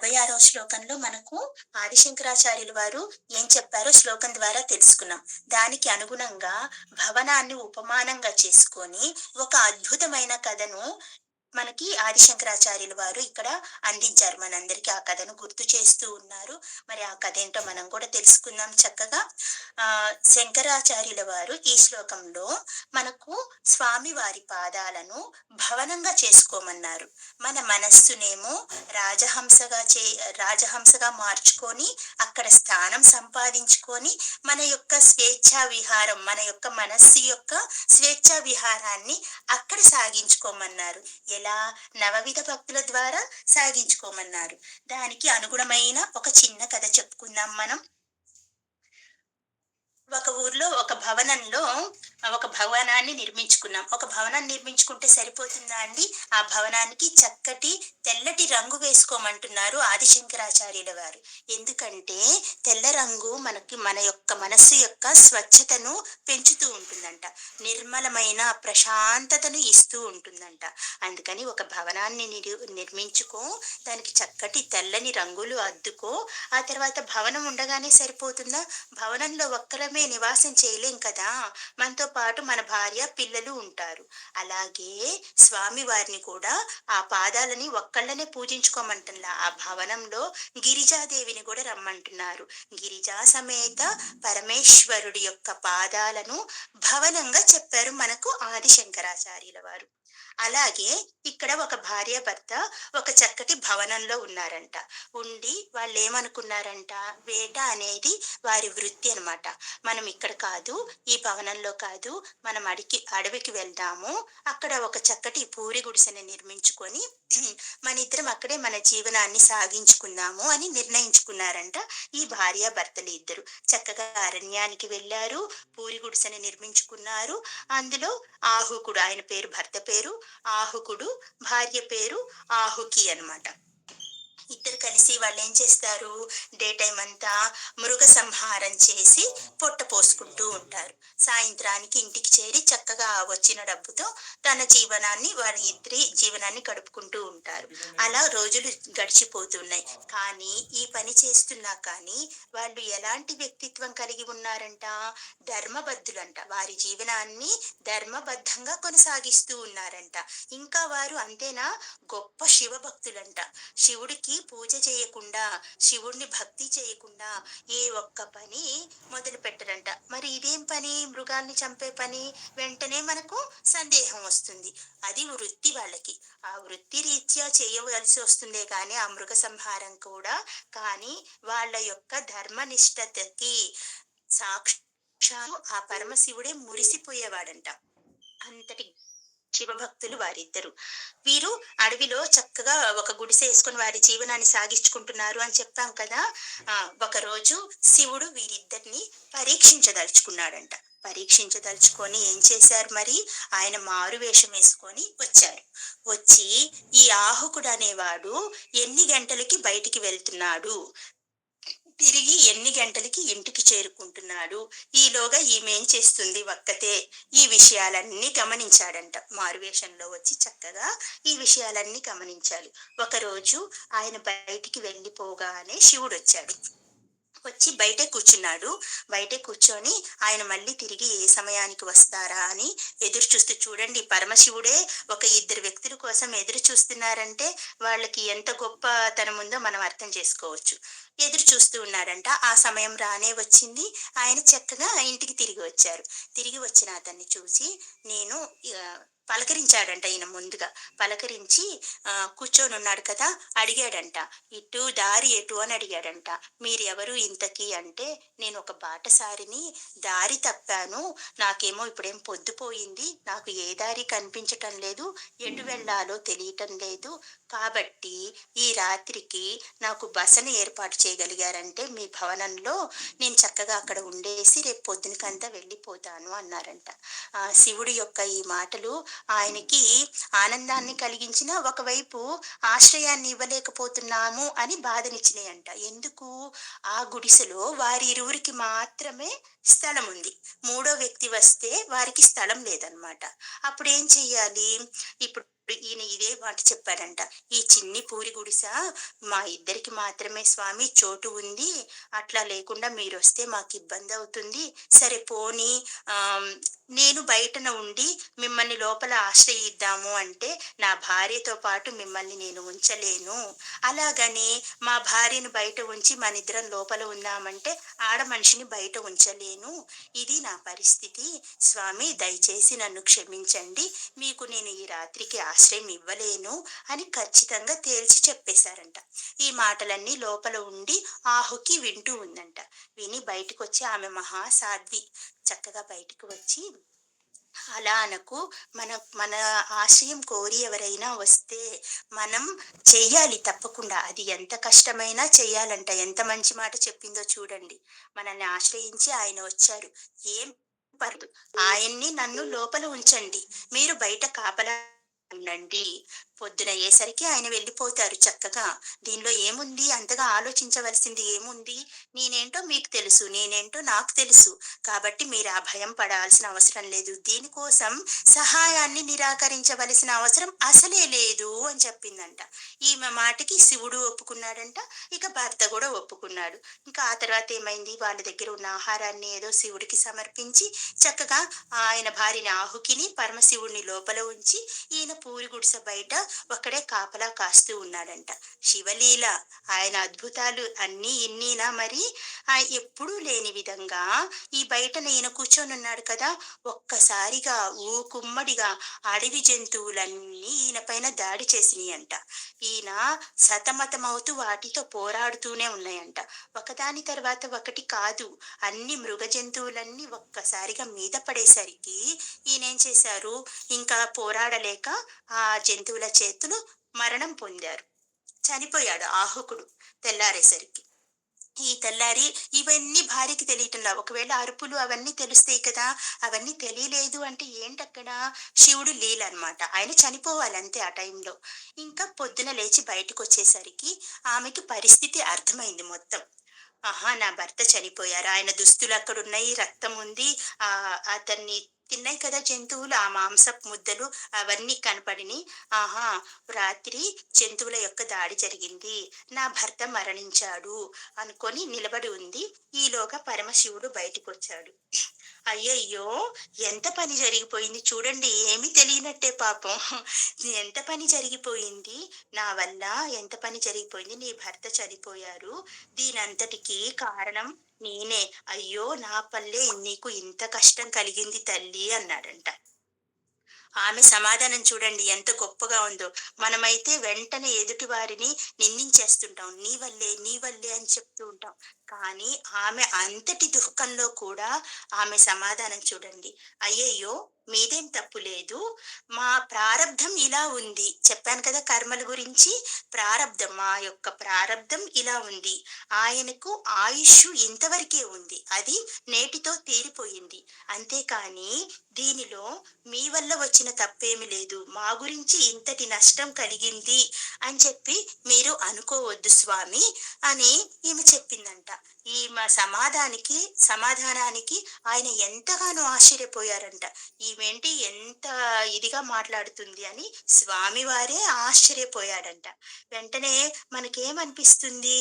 నలభై ఆరో శ్లోకంలో మనకు ఆదిశంకరాచార్యులు వారు ఏం చెప్పారో శ్లోకం ద్వారా తెలుసుకున్నాం. దానికి అనుగుణంగా భవనాన్ని ఉపమానంగా చేసుకొని ఒక అద్భుతమైన కథను మనకి ఆదిశంకరాచార్యులు వారు ఇక్కడ అందించారు. మనందరికీ ఆ కథను గుర్తు చేస్తూ ఉన్నారు. మరి ఆ కథ ఏంటో మనం కూడా తెలుసుకుందాం చక్కగా. ఆ శంకరాచార్యుల వారు ఈ శ్లోకంలో మనకు స్వామి వారి పాదాలను భవనంగా చేసుకోమన్నారు. మన మనస్సునేమో రాజహంసగా చే రాజహంసగా మార్చుకొని అక్కడ స్థానం సంపాదించుకొని మన యొక్క స్వేచ్ఛా విహారం మన యొక్క మనస్సు యొక్క స్వేచ్ఛా విహారాన్ని అక్కడ సాగించుకోమన్నారు. ఉండేలా నవవిధ భక్తుల ద్వారా సాగించుకోమన్నారు. దానికి అనుగుణమైన ఒక చిన్న కథ చెప్పుకుందాం మనం. ఒక ఊర్లో ఒక భవనంలో ఒక భవనాన్ని నిర్మించుకున్నాం. ఒక భవనాన్ని నిర్మించుకుంటే సరిపోతుందా అండి? ఆ భవనానికి చక్కటి తెల్లటి రంగు వేసుకోమంటున్నారు ఆదిశంకరాచార్యుల వారు. ఎందుకంటే తెల్ల రంగు మనకి మన యొక్క మనస్సు యొక్క స్వచ్ఛతను పెంచుతూ ఉంటుందంట. నిర్మలమైన ప్రశాంతతను ఇస్తూ ఉంటుందంట. అందుకని ఒక భవనాన్ని నిర్మించుకో దానికి చక్కటి తెల్లని రంగులు అద్దుకో ఆ తర్వాత భవనం ఉండగానే సరిపోతుందా? భవనంలో ఒక్కరమే మనమే నివాసం చేయలేం కదా. మనతో పాటు మన భార్య పిల్లలు ఉంటారు. అలాగే స్వామి వారిని కూడా ఆ పాదాలని ఒక్కళ్ళనే పూజించుకోమంటున్నా ఆ భవనంలో గిరిజాదేవిని కూడా రమ్మంటున్నారు. గిరిజా సమేత పరమేశ్వరుడి యొక్క పాదాలను భవనంగా చెప్పారు మనకు ఆదిశంకరాచార్యుల వారు. అలాగే ఇక్కడ ఒక భార్య భర్త ఒక చక్కటి భవనంలో ఉన్నారంట. ఉండి వాళ్ళు ఏమనుకున్నారంట వేట అనేది వారి వృత్తి అనమాట మనం ఇక్కడ కాదు ఈ భవనంలో కాదు మనం అడికి అడవికి వెళ్దాము. అక్కడ ఒక చక్కటి పూరి గుడిసెని నిర్మించుకొని మన ఇద్దరం అక్కడే మన జీవనాన్ని సాగించుకుందాము అని నిర్ణయించుకున్నారంట ఈ భార్య భర్తలు ఇద్దరు. చక్కగా అరణ్యానికి వెళ్ళారు పూరి గుడిసెని నిర్మించుకున్నారు. అందులో ఆహుకుడు ఆయన పేరు భర్త పేరు ఆహుకుడు భార్య పేరు ఆహుకి అనమాట ఇద్దరు కలిసి వాళ్ళు ఏం చేస్తారు? డే టైం అంతా మృగ సంహారం చేసి పొట్ట పోసుకుంటూ ఉంటారు. సాయంత్రానికి ఇంటికి చేరి చక్కగా వచ్చిన డబ్బుతో తన జీవనాన్ని వారి ఇద్దరి జీవనాన్ని గడుపుకుంటూ ఉంటారు. అలా రోజులు గడిచిపోతున్నాయి. కానీ ఈ పని చేస్తున్నా కానీ వాళ్ళు ఎలాంటి వ్యక్తిత్వం కలిగి ఉన్నారంట? ధర్మబద్ధులంట. వారి జీవనాన్ని ధర్మబద్ధంగా కొనసాగిస్తూ ఉన్నారంట. ఇంకా వారు అంతేనా? గొప్ప శివ భక్తులంట శివుడికి పూజ చేయకుండా శివుణ్ణి భక్తి చేయకుండా ఏ ఒక్క పని మొదలు పెట్టరంట. మరి ఇదేం పని? మృగాల్ని చంపే పని? వెంటనే మనకు సందేహం వస్తుంది. అది వృత్తి వాళ్ళకి. ఆ వృత్తి రీత్యా చేయవలసి వస్తుందే కానీ ఆ మృగ సంహారం కూడా కానీ వాళ్ళ యొక్క ధర్మనిష్టతకి సాక్షాలు ఆ పరమశివుడే మురిసిపోయేవాడంట. అంతటి శివభక్తులు వారిద్దరు. వీరు అడవిలో చక్కగా ఒక గుడిసె వేసుకుని వారి జీవనాన్ని సాగించుకుంటున్నారు అని చెప్పాం కదా. ఒకరోజు ఒక రోజు శివుడు వీరిద్దరిని పరీక్షించదలుచుకున్నాడంట. పరీక్షించదలుచుకొని ఏం చేశారు మరి? ఆయన మారు వేషం వేసుకొని వచ్చారు. వచ్చి ఈ ఆహుకుడు అనేవాడు ఎన్ని గంటలకి బయటికి వెళ్తున్నాడు? తిరిగి ఎన్ని గంటలకి ఇంటికి చేరుకుంటున్నాడు? ఈలోగా ఈమెం చేస్తుంది ఒక్కతే. ఈ విషయాలన్నీ గమనించాడంట. మారువేషంలో వచ్చి చక్కగా ఈ విషయాలన్నీ గమనించాలి ఒకరోజు ఆయన బయటికి వెళ్ళిపోగానే శివుడు వచ్చాడు వచ్చి బయటే కూర్చున్నాడు. బయటే కూర్చొని ఆయన మళ్ళీ తిరిగి ఏ సమయానికి వస్తారా అని ఎదురు చూస్తూ చూడండి పరమశివుడే ఒక ఇద్దరు వ్యక్తుల కోసం ఎదురు చూస్తున్నారంటే వాళ్ళకి ఎంత గొప్ప తనం ఉందో మనం అర్థం చేసుకోవచ్చు. ఎదురు చూస్తూ ఉన్నాడంట. ఆ సమయం రానే వచ్చింది. ఆయన చక్కగా ఇంటికి తిరిగి వచ్చారు. తిరిగి వచ్చిన అతన్ని చూసి నేను పలకరించాడంట ఈయన ముందుగా. పలకరించి కూర్చొని ఉన్నాడు కదా అడిగాడంట. ఇటు దారి ఎటు అని అడిగాడంట. మీరెవరు ఇంతకీ? అంటే నేను ఒక బాటసారిని దారి తప్పాను. నాకేమో ఇప్పుడేం పొద్దుపోయింది నాకు ఏ దారి కనిపించటం లేదు. ఎటు వెళ్ళాలో తెలియటం లేదు. కాబట్టి ఈ రాత్రికి నాకు బసను ఏర్పాటు చేయగలిగారంటే మీ భవనంలో నేను చక్కగా అక్కడ ఉండేసి రేపు పొద్దునకంతా వెళ్ళిపోతాను అన్నారంట. శివుడి యొక్క ఈ మాటలు ఆయనకి ఆనందాన్ని కలిగించిన ఒకవైపు ఆశ్రయాన్ని ఇవ్వలేకపోతున్నాము అని బాధనిచ్చినాయంట. ఎందుకు? ఆ గుడిసెలో వారి ఇరువురికి మాత్రమే స్థలం ఉంది. మూడో వ్యక్తి వస్తే వారికి స్థలం లేదనమాట అప్పుడు ఏం చెయ్యాలి? ఇప్పుడు ఈయన ఇదే మాట చెప్పారంట. ఈ చిన్ని పూరి గుడిస? మా ఇద్దరికి మాత్రమే స్వామి చోటు ఉంది. అట్లా లేకుండా మీరు వస్తే మాకు ఇబ్బంది అవుతుంది. సరే పోనీ నేను బయటన ఉండి మిమ్మల్ని లోపల ఆశ్రయిద్దాము అంటే నా భార్యతో పాటు మిమ్మల్ని నేను ఉంచలేను. అలాగని మా భార్యను బయట ఉంచి మన ఇద్దరం లోపల ఉందామంటే ఆడ మనిషిని బయట ఉంచలేను. ఇది నా పరిస్థితి. స్వామి దయచేసి నన్ను క్షమించండి. మీకు నేను ఈ రాత్రికి ఆశ ఆశ్రయం ఇవ్వలేను అని ఖచ్చితంగా తేల్చి చెప్పేశారంట. ఈ మాటలన్నీ లోపల ఉండి ఆహుకి వింటూ ఉందంట. విని బయటకు వచ్చి ఆమె మహాసాధ్వి చక్కగా బయటకు వచ్చి అలా అనకు. మన మన ఆశయం కోరి ఎవరైనా వస్తే మనం చెయ్యాలి తప్పకుండా. అది ఎంత కష్టమైనా చెయ్యాలంట. ఎంత మంచి మాట చెప్పిందో చూడండి. మనల్ని ఆశ్రయించి ఆయన వచ్చారు. ఏం పర్దు ఆయన్ని నన్ను లోపల ఉంచండి. మీరు బయట కాపలా 本地。పొద్దున అయ్యేసరికి ఆయన వెళ్ళిపోతారు చక్కగా. దీనిలో ఏముంది? అంతగా ఆలోచించవలసింది ఏముంది? నేనేంటో మీకు తెలుసు నేనేంటో నాకు తెలుసు. కాబట్టి మీరు ఆ భయం పడాల్సిన అవసరం లేదు. దీనికోసం సహాయాన్ని నిరాకరించవలసిన అవసరం అసలే లేదు అని చెప్పిందంట. ఈమె మాటకి శివుడు ఒప్పుకున్నాడంట ఇక భర్త కూడా ఒప్పుకున్నాడు. ఇంకా ఆ తర్వాత ఏమైంది? వాళ్ళ దగ్గర ఉన్న ఆహారాన్ని ఏదో శివుడికి సమర్పించి చక్కగా ఆయన భార్యని ఆహుకిని పరమశివుడిని లోపల ఉంచి ఈయన పూరి గుడిసె బయట ఒక్కడే కాపలా కాస్తూ ఉన్నాడంట. శివలీల ఆయన అద్భుతాలు అన్నీ ఇన్నీనా మరి? ఆ ఎప్పుడూ లేని విధంగా ఈ బయట ఈయన కూర్చొని ఉన్నాడు కదా ఒక్కసారిగా ఊ కుమ్మడిగా అడవి జంతువులన్నీ ఈయన పైన దాడి చేసినాయి అంట ఈయన సతమతమవుతూ వాటితో పోరాడుతూనే ఉన్నాయంట. ఒకదాని తర్వాత ఒకటి కాదు అన్ని మృగ జంతువులన్నీ ఒక్కసారిగా మీద పడేసరికి ఈయన ఏం చేశారు? ఇంకా పోరాడలేక ఆ జంతువుల చేతులు మరణం పొందారు. చనిపోయాడు ఆహుకుడు తెల్లారేసరికి. ఈ తెల్లారి ఇవన్నీ భార్యకి తెలియటంలా ఒకవేళ అరుపులు అవన్నీ తెలుస్తాయి కదా అవన్నీ తెలియలేదు అంటే ఏంటక్కడ? శివుడు లీల అనమాట ఆయన చనిపోవాలి అంతే ఆ టైంలో. ఇంకా పొద్దున లేచి బయటకు వచ్చేసరికి ఆమెకి పరిస్థితి అర్థమైంది మొత్తం. ఆహా నా భర్త చనిపోయారు? ఆయన దుస్తులు అక్కడ ఉన్నాయి రక్తం ఉంది. ఆ అతన్ని తిన్నాయి కదా జంతువులు. ఆ మాంసపు ముద్దలు అవన్నీ కనపడిని ఆహా రాత్రి జంతువుల యొక్క దాడి జరిగింది. నా భర్త మరణించాడు అనుకొని నిలబడి ఉంది. ఈలోగా పరమశివుడు బయటకు వచ్చాడు అయ్యయ్యో ఎంత పని జరిగిపోయింది చూడండి ఏమీ తెలియనట్టే పాపం. ఎంత పని జరిగిపోయింది? నా వల్ల ఎంత పని జరిగిపోయింది? నీ భర్త చనిపోయారు. దీనంతటికి కారణం నేనే. అయ్యో నా పల్లె నీకు ఇంత కష్టం కలిగింది తల్లి అన్నాడంట. ఆమె సమాధానం చూడండి ఎంత గొప్పగా ఉందో. మనమైతే వెంటనే ఎదుటి వారిని నిందించేస్తుంటాం. నీ వల్లే నీ వల్లే అని చెప్తూ ఉంటాం. కానీ ఆమె అంతటి దుఃఖంలో కూడా ఆమె సమాధానం చూడండి. అయ్యయ్యో మీదేం తప్పు లేదు. మా ప్రారంధం ఇలా ఉంది. చెప్పాను కదా కర్మల గురించి? ప్రారంధం మా యొక్క ప్రారంధం ఇలా ఉంది. ఆయనకు ఆయుష్ ఇంతవరకే ఉంది. అది నేటితో తీరిపోయింది అంతేకాని దీనిలో మీ వల్ల వచ్చిన తప్పేమి లేదు. మా గురించి ఇంతటి నష్టం కలిగింది అని చెప్పి మీరు అనుకోవద్దు స్వామి అని ఈమె చెప్పిందంట. ఈమె సమాధానికి సమాధానానికి ఆయన ఎంతగానో ఆశ్చర్యపోయారంట. ఈమెంటి ఎంత ఇదిగా మాట్లాడుతుంది అని స్వామివారే ఆశ్చర్యపోయాడంట. వెంటనే మనకేమనిపిస్తుంది?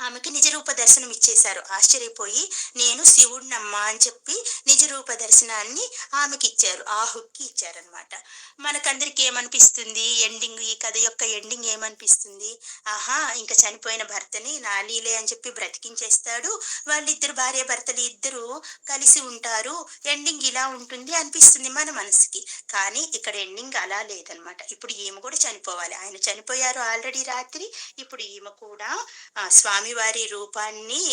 ఆమెకి నిజరూప దర్శనం ఇచ్చేశారు ఆశ్చర్యపోయి నేను శివుడినమ్మా అని చెప్పి నిజరూప దర్శనాన్ని ఆమెకి ఇచ్చారు ఆహుక్కి ఇచ్చారనమాట మనకందరికి ఏమనిపిస్తుంది ఎండింగ్ ఈ కథ యొక్క ఎండింగ్ ఏమనిపిస్తుంది? ఆహా ఇంకా చనిపోయిన భర్తని నాలీలే అని చెప్పి బ్రతికించేస్తాడు. వాళ్ళిద్దరు భార్య భర్తలు ఇద్దరు కలిసి ఉంటారు. ఎండింగ్ ఇలా ఉంటుంది అనిపిస్తుంది మన మనసుకి. కానీ ఇక్కడ ఎండింగ్ అలా లేదనమాట ఇప్పుడు ఈమె కూడా చనిపోవాలి. ఆయన చనిపోయారు ఆల్రెడీ రాత్రి. ఇప్పుడు ఈమె కూడా స్వామి స్వామివారి రూపాన్ని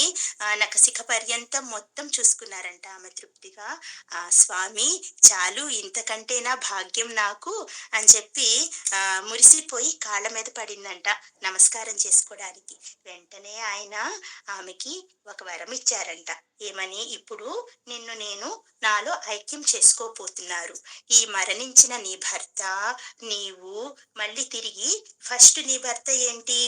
నకసిక పర్యంతం మొత్తం చూసుకున్నారంట ఆమె తృప్తిగా. ఆ స్వామి చాలు ఇంతకంటే నా భాగ్యం నాకు అని చెప్పి ఆ మురిసిపోయి కాళ్ళ మీద పడిందంట నమస్కారం చేసుకోవడానికి. వెంటనే ఆయన ఆమెకి ఒక వరం ఇచ్చారంట. ఏమని? ఇప్పుడు నిన్ను నేను నాలో ఐక్యం చేసుకోపోతున్నారు ఈ మరణించిన నీ భర్త నీవు మళ్ళీ తిరిగి ఫస్ట్ నీ భర్త ఏంటి?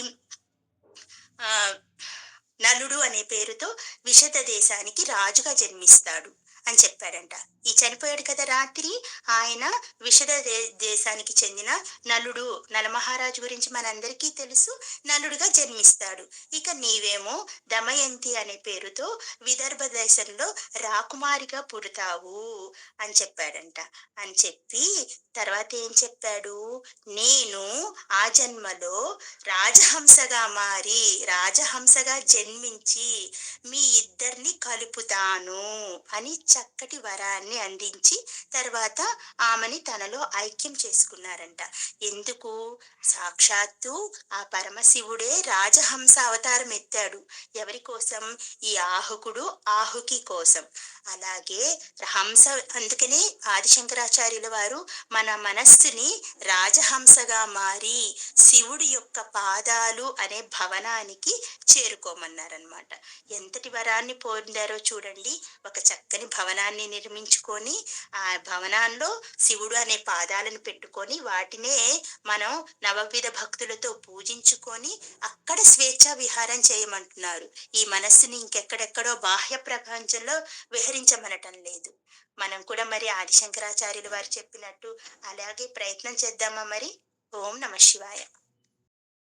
నలుడు అనే పేరుతో విషద దేశానికి రాజుగా జన్మిస్తాడు అని చెప్పాడంట. ఈ చనిపోయాడు కదా రాత్రి. ఆయన విషద దే- దేశానికి చెందిన నలుడు నలమహారాజు గురించి మనందరికీ తెలుసు. నలుడుగా జన్మిస్తాడు. ఇక నీవేమో దమయంతి అనే పేరుతో విదర్భ దేశంలో రాకుమారిగా పుడతావు అని చెప్పాడంట. అని చెప్పి తర్వాత ఏం చెప్పాడు? నేను ఆ జన్మలో రాజహంసగా మారి రాజహంసగా జన్మించి మీ ఇద్దరిని కలుపుతాను అని చక్కటి వరాన్ని అందించి తర్వాత ఆమెని తనలో ఐక్యం చేసుకున్నారంట. ఎందుకు? సాక్షాత్తు ఆ పరమశివుడే రాజహంస అవతారం ఎత్తాడు. ఎవరి కోసం? ఈ ఆహుకుడు ఆహుకి కోసం. అలాగే హంస అందుకనే ఆదిశంకరాచార్యుల వారు మన మనస్సుని రాజహంసగా మారి శివుడి యొక్క పాదాలు అనే భవనానికి చేరుకోమన్నారనమాట ఎంతటి వరాన్ని పొందారో చూడండి. ఒక చక్కని భవనాన్ని నిర్మించుకొని ఆ భవనాల్లో శివుడు అనే పాదాలను పెట్టుకొని వాటినే మనం నవవిధ భక్తులతో పూజించుకొని అక్కడ స్వేచ్ఛా విహారం చేయమంటున్నారు. ఈ మనస్సుని ఇంకెక్కడెక్కడో బాహ్య ప్రపంచంలో విహరించమనటం లేదు. మనం కూడా మరి ఆదిశంకరాచార్యులు వారు చెప్పినట్టు అలాగే ప్రయత్నం చేద్దామా మరి? ఓం నమ శివాయ.